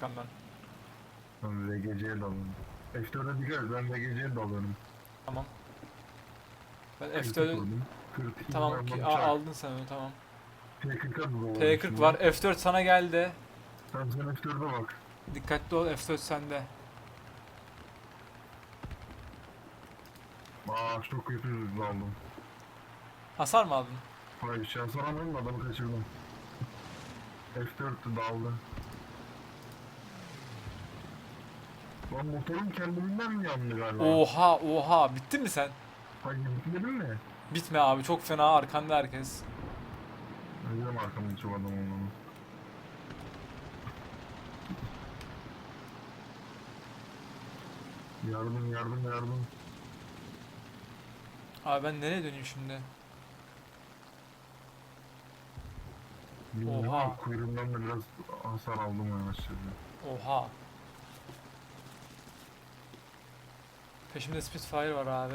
arkamdan. Ben VGC'ye dalıyorum. F4'e dikkat et ben VGC'ye dalıyorum. Tamam. Ben Kritik F4'ü vurdum. Kritik tamam ki aldın sen onu tamam. T40'a da dalıyorum T40 şimdi. var. F4 sana geldi. Sen sen F4'e bak. Dikkatli ol F4 sende. Aa çok kötü hızlı aldım. Hasar mı aldın? Hayır şans alamadım da adamı kaçırdım. F4 daldı. Lan motorum kendiliğinden yandı galiba? Oha oha bittin mi sen? Hayır bitmedin mi? Bitme abi çok fena arkanda herkes. Özlem arkamda çok adam olmanı. Yardım yardım yardım. Abi ben nereye döneyim şimdi? Bilmiyorum Oha. ama Kuyruğumdan da biraz hasar aldım ya aşağıya. Oha. Peşimde Spitfire var abi.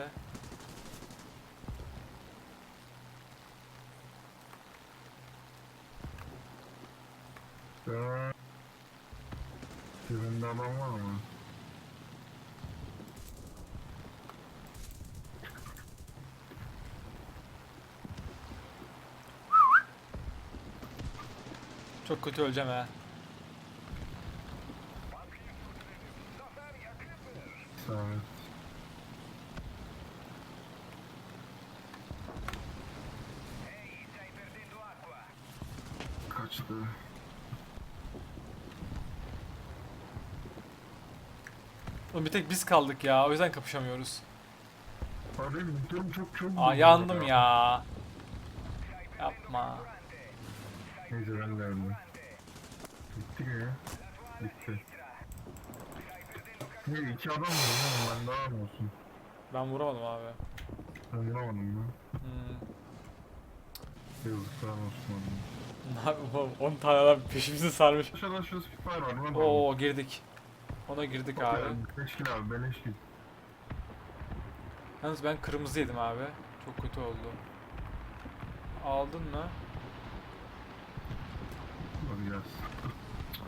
Ya. Cebimde adam var mı? Çok kötü öleceğim ha. Oğlum bir tek biz kaldık ya o yüzden kapışamıyoruz. Abi motorum çok çok Aa yandım ya. Yapma. Neyse ben de öldüm. Bitti mi ya? Bitti. Ne iki adam var oğlum ben daha mı olsun? Ben vuramadım abi. Ben vuramadım mı? Hmm. Yazıklar olsun oğlum. Ne yapayım oğlum 10 tane adam peşimizi sarmış. Aşağıda şu Spitfire var Oo girdik. Ona girdik abi. Beleş abi beleş kill. Yalnız ben kırmızı yedim abi. Çok kötü oldu. Aldın mı? Hadi yaz.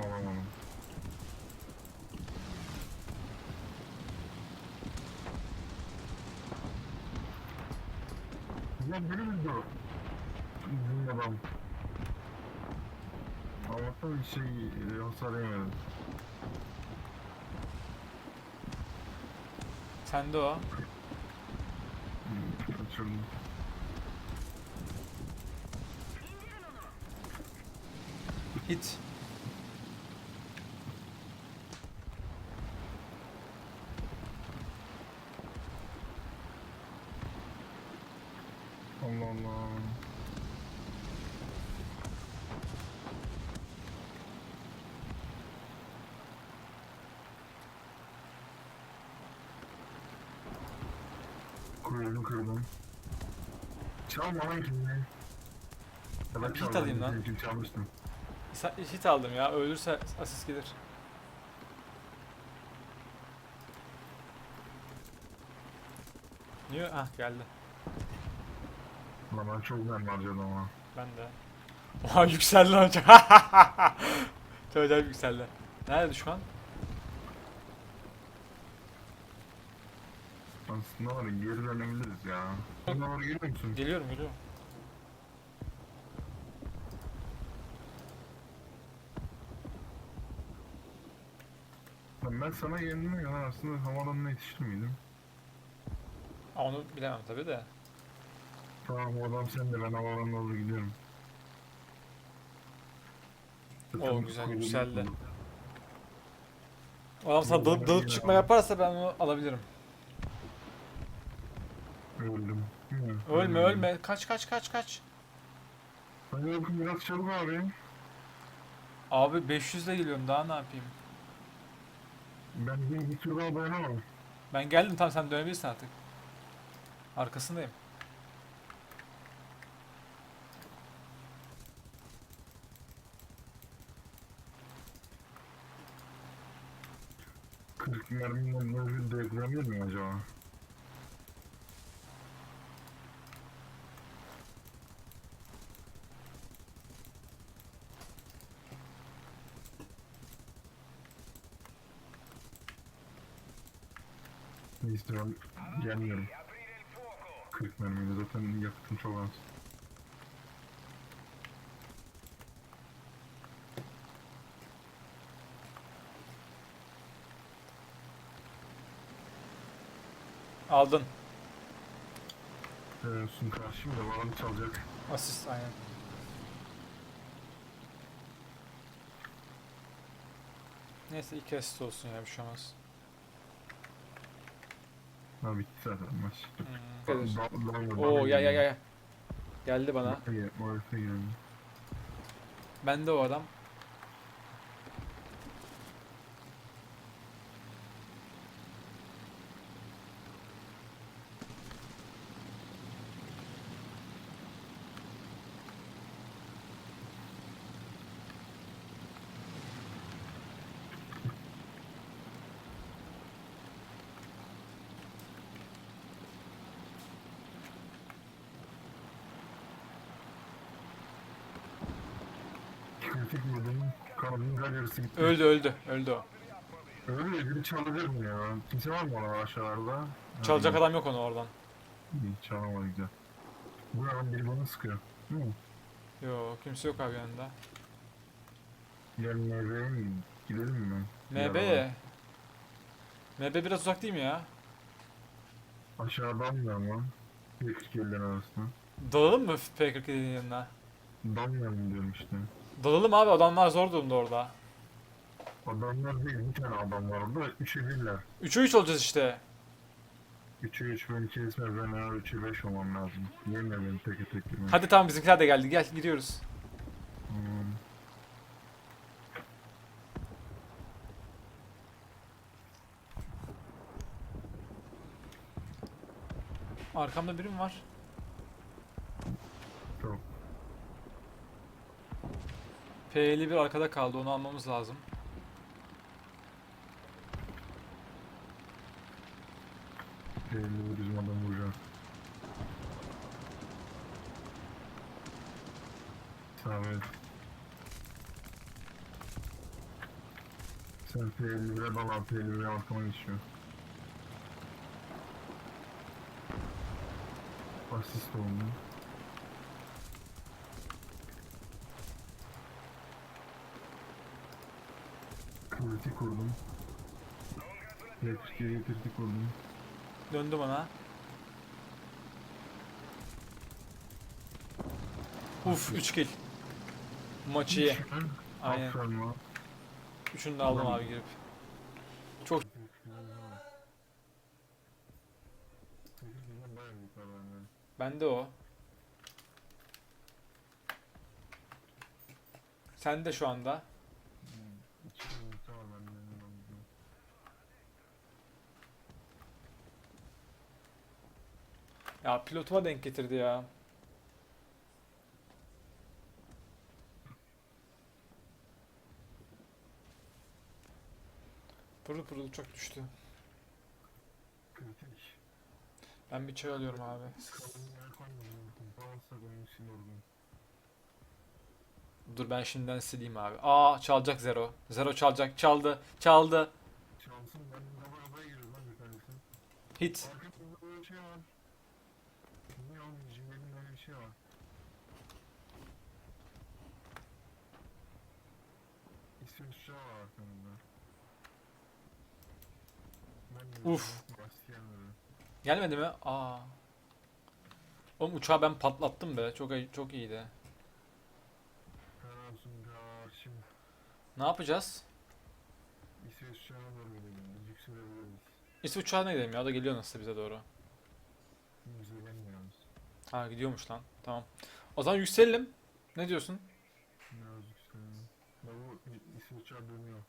Alamadım. Lan beni vurdu. Uzun adam. Allah'tan bir şey e, hasar yemedim. Sende o. Hmm, Kaçırdım. Hit. Allah Allah. Çalma lan kimliği. Ya Ben da hit alayım lan. bizimkini Çalmıştım. Sa- Hit aldım ya. Ölürse asist gelir. Niye? Ah geldi. Lan ben çok mermi harcadım ama. Ben de. Oha yükseldi lan çok. acayip yükseldi. Nerede düşman? Aslında var ya geri dönebiliriz ya. Buna doğru geliyor musun? Geliyorum geliyorum. Lan Ben sana yendim ya aslında havalanına yetiştir miydim? Onu bilemem tabi de. Tamam o adam sen de ben havalanına doğru gidiyorum. Oo, güzel, kuyruğunu yükseldi. O adam sana dalıp dalıp çıkma yaparsa ben onu alabilirim. Öldüm. Ölme ölme. Kaç kaç kaç kaç. Hadi bakın biraz çabuk abi. Abi 500 ile geliyorum daha ne yapayım? Ben bir, bir tur daha dayanamam. Ben geldim tamam sen dönebilirsin artık. Arkasındayım. Kırk mermimle mevcut devrilebilir miyim acaba? Neyse ben gelmiyorum. 40 mermiyle zaten yakıtım çok az. Aldın. Ee, sun karşıyım da bana çalacak. Asist aynen. Neyse iki asist olsun ya bir şey olmaz. Ha bitti zaten maç. Hmm. Oo ya ya ya. Geldi bana. Geldi. Bende o adam. Kanadın gel yarısı gitti. Öldü öldü. Öldü o. Öyle biri çalabilir mi ya? Kimse var mı ona aşağılarda? Çalacak adam yok onu oradan. Çalamadı güzel. Bu adam biri bana sıkıyor. Değil mi? Yo kimse yok abi yanında. Yarın MB'ye mi gidelim mi? MB. MB biraz uzak değil mi ya? Aşağıdan da ama. 42'lerin arasında. Dalalım mı P47'nin yanına? Damlayalım diyorum işte. Dalalım abi adamlar zor durumda orada. Adamlar değil, bir tane adam var orada. Üçü birler. 3'e 3 olacağız işte. Üçü üç, ben iki isme ben eğer üçü beş olmam lazım. Yeme beni teke tek girmek. Hadi tamam bizimkiler de geldi. Gel gidiyoruz. Hmm. Arkamda biri mi var? Çok. P51 arkada kaldı. Onu almamız lazım. Elini bizim adam vuracağım. Sabit. Sen P51'e dal abi P51'e arkama geçiyor. Asist oldu. Kritik kurdum. Elektriğe kritik kurdum. Döndü bana. Uf 3 kill. Bu Maç iyi. Aynen. Aferin lan. Üçünü de aldım abi girip. Çok bende o. Sen de şu anda. Ya pilotuma denk getirdi ya. Pırıl pırıl çok düştü. Ben bir çay alıyorum abi. Dur ben şimdiden sileyim abi. Aa çalacak Zero. Zero çalacak. Çaldı. Çaldı. Çalsın ben baba arabaya giriyorum lan bir tanesi. Hit. Arkamda böyle bir şey var. Ne oğlum cimrinin böyle bir şey var. İsmi şu var arkamda. Ben de Uf. Gelmedi mi? Aa. Oğlum uçağı ben patlattım be. Çok çok iyiydi. Ne yapacağız? İsveç an doğru gidelim. Yükselebiliriz. İsveç uçağına gidelim ya. O da geliyor nasıl bize doğru. Ha gidiyormuş lan. Tamam. O zaman yükselelim. Ne diyorsun? Biraz yükselelim. Ya bu İsveç uçağı dönüyor.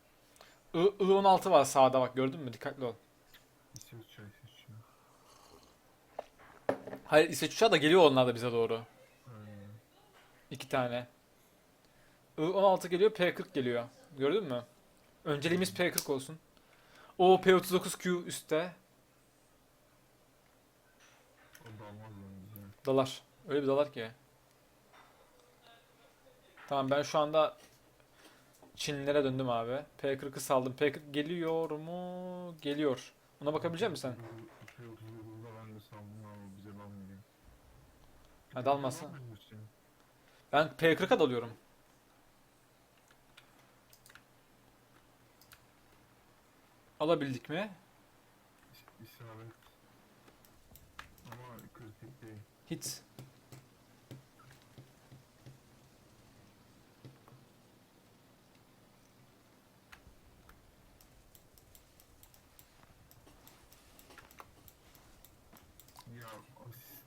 I, I-16 var sağda bak gördün mü? Dikkatli ol. İsveç uçağı, İsveç uçağı. Hayır İsveç uçağı da geliyor onlar da bize doğru. Aynen. İki tane. I-16 geliyor P-40 geliyor. Gördün mü? Önceliğimiz P-40 olsun. O P-39Q üstte. O yani. Dalar. Öyle bir dalar ki. Tamam ben şu anda Çinlilere döndüm abi. P40'ı saldım. P40 geliyor mu? Geliyor. Ona bakabilecek misin sen? P39'da ben de sandım ama bize dalmıyor. Ha, dalmasa? Dalmıyorsun. Ben P40'a dalıyorum. Alabildik mi? İs- İsabet. Ama kritik değil. Hit.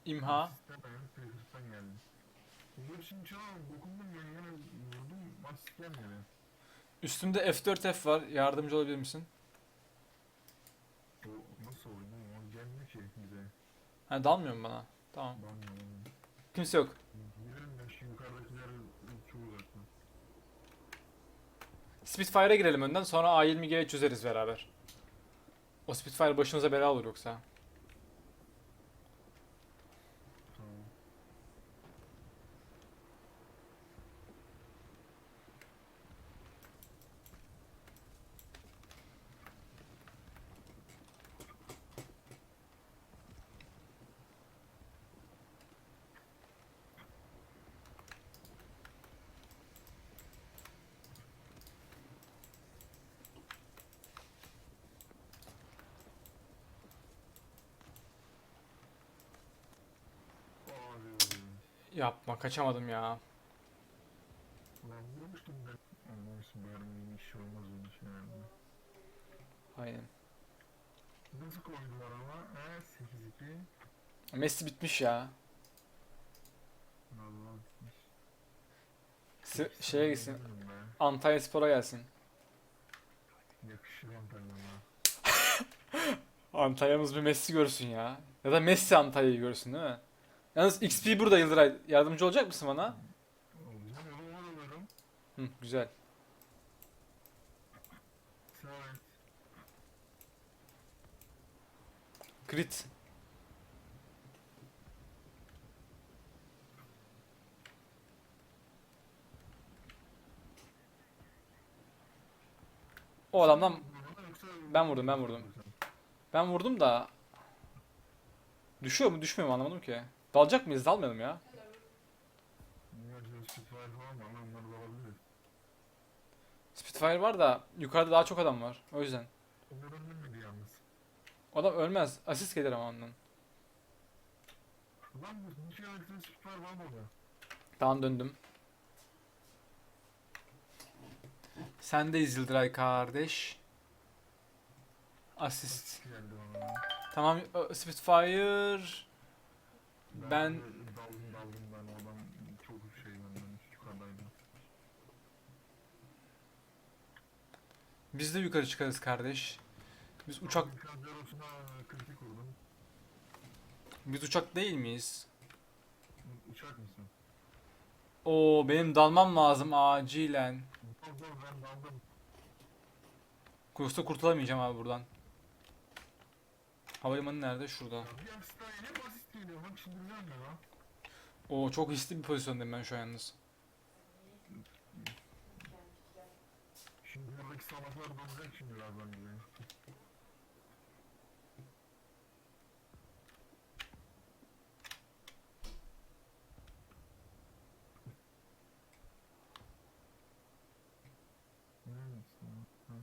İmha. Asistten ayağım P40'tan geldi. Bunlar için çalalım. Dokundum ben yine vurdum. Asist gelmedi. Üstümde F4F var. Yardımcı olabilir misin? O nasıl. Ha dalmıyor mu bana? Tamam. Dalmıyor. Kimse yok. Ben. Spitfire'a girelim önden sonra A20G'ye çözeriz beraber. O Spitfire başımıza bela olur yoksa. Tamam. Abi. Yapma kaçamadım ya. Lan vurmuştum ben. Anlamışsın bari bir iş olmaz onun için yani. Aynen. Nasıl koydular ama? He 8-2. Messi bitmiş ya. Vallahi bitmiş. S- şeye gitsin. Antalya Spor'a gelsin. Yakışır Antalya'ya. Antalya'mız bir Messi görsün ya. Ya da Messi Antalya'yı görsün değil mi? Yalnız XP burada Yıldıray. Yardımcı olacak mısın bana? Alırım. Hı, güzel. Crit. O adamdan Ben vurdum, ben vurdum. ben vurdum da düşüyor mu düşmüyor mu anlamadım ki. Dalacak mıyız? Dalmayalım ya. Spitfire var da yukarıda daha çok adam var. O yüzden. Adam ölmez. Asist gelir ama ondan. Lan bu Nişan Alexander Spitfire var mı orada? Tamam döndüm. Sendeyiz Yıldıray kardeş. Asist. Tamam Spitfire. Ben- daldım daldım ben o adam çok şey benden yukarıdaydı. Biz de yukarı çıkarız kardeş. Biz uçak biz uçak değil miyiz? Uçak mısın? Oo benim dalmam lazım acilen. Ben. Yoksa kurtulamayacağım abi buradan. Havalimanı nerede? Şurada. Geliyor şimdi biliyorum ya lan. Oo çok hisli bir pozisyondayım ben şu an yalnız. Şimdi buradaki salaklar donacak şimdi birazdan bize. Neredesin lan? Ha.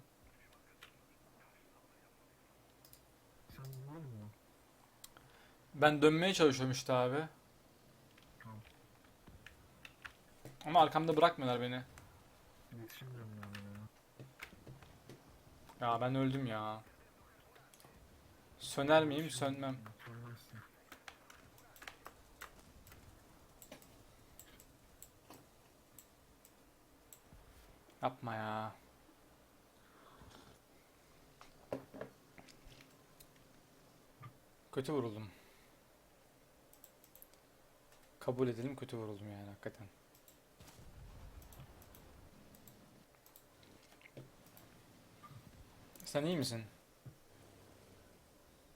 Sen vurur mu? Ben dönmeye çalışıyorum işte abi. Tamam. Ama arkamda bırakmıyorlar beni. Yetişemiyorum yani ya. Ya ben öldüm ya. Söner miyim? Sönmem. Sönmezsin. Yapma ya. Kötü vuruldum. Kabul edelim kötü vuruldum yani hakikaten. Sen iyi misin?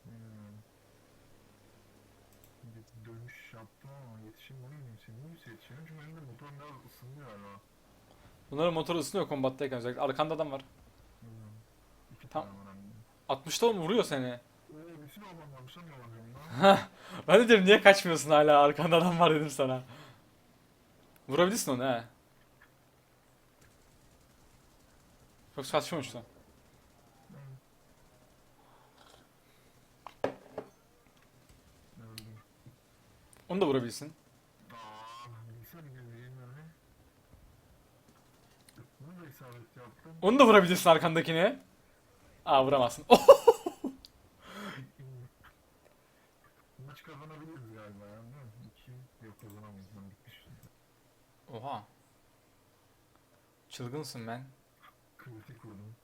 Hmm. Dönüş yaptım ama yetişemiyorum. Sen niye yetişemiyorum? Çünkü benim de motor biraz ısınıyor galiba. Bunların motoru ısınıyor kombattayken özellikle. Arkanda adam var. Hmm. İki Tam- tane var hem de. 60'ta mı vuruyor seni? Ben de diyorum niye kaçmıyorsun hala arkanda adam var dedim sana. Vurabilirsin onu he. Çok saçma uçtu. Onu da yaptım. Onu da vurabilirsin arkandakini. Aa vuramazsın. Maç kazanabiliriz galiba ya değil mi? İki yok kazanamayız ben bitmiş. Oha. Çılgınsın ben. Kritik vurdum.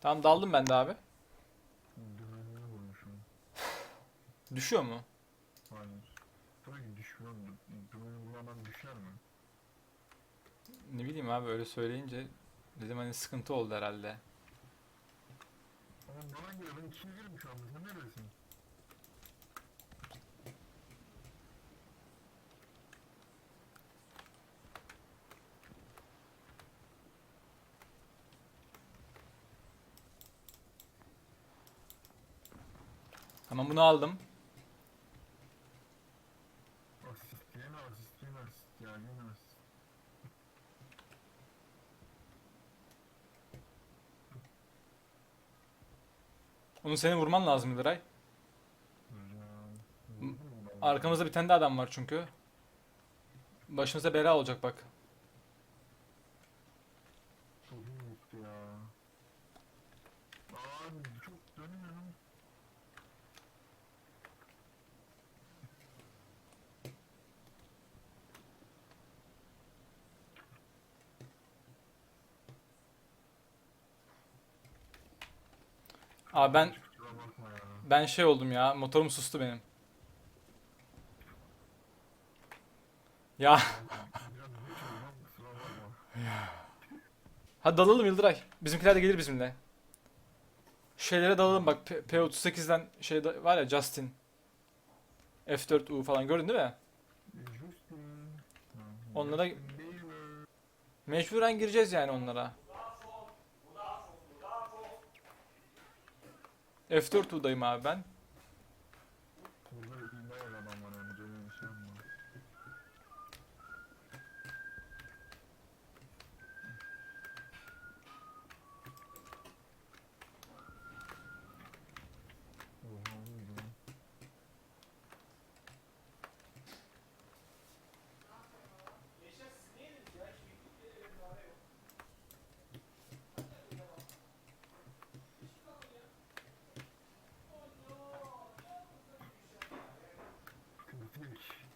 Tamam daldım ben de abi. Dümenini vurmuşum. Düşüyor mu? Hayır. Tabii ki düşmüyor. Dümeni vurmadan düşer mi? Ne bileyim abi öyle söyleyince dedim hani sıkıntı oldu herhalde. Ama bana göre ben ikinci yerim şu anda. Sen neredesin? Tamam bunu aldım. Asist yeme asist yeme asist ya yeme asist. Onu senin vurman lazım ben. Arkamızda bir tane de adam var çünkü. Başımıza bela olacak bak. Abi ben. Ben şey oldum ya. Motorum sustu benim. Ya hadi dalalım Yıldıray. Bizimkiler de gelir bizimle. Şeylere dalalım bak P- P38'den şey da- var ya Justin. F4U falan gördün değil mi? Onlara-. Mecburen gireceğiz yani onlara. F4U'dayım abi ben. Burada bir bayağı adam var yani böyle bir şey yapma. Oha neydi lan? Kritik.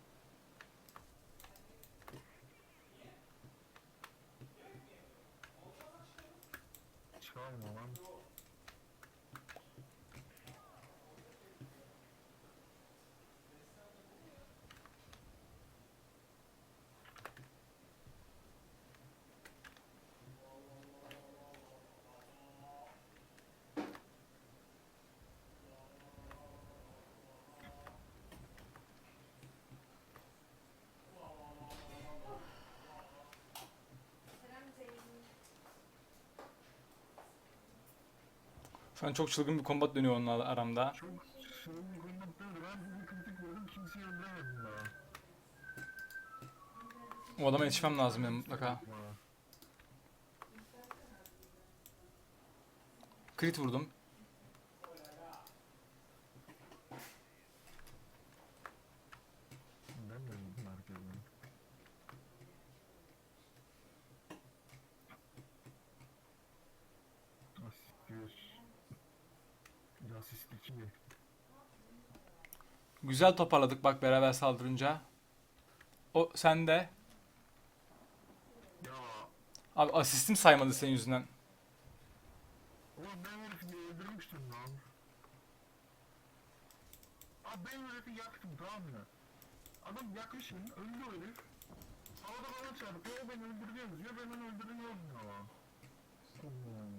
Çalma lan. Şu an çok çılgın bir kombat dönüyor onunla aramda. Çok sığın konuda ben kritik vurdum kimseyi öldüremedim daha. O adama yetişmem lazım benim mutlaka. Crit vurdum. Ben de vurdum herkese. Asist 1. Asist 2. Güzel toparladık bak beraber saldırınca. O sende. Ya Abi asistim saymadı senin yüzünden. ulan ben öldürmüştüm lan. Abi ben yaktım tamam mı? Adam yakmışım öldü o herif. Havada bana çarpıyor o beni öldürüyor yazıyor ben onu öldürüyorum ya. Allah'ım.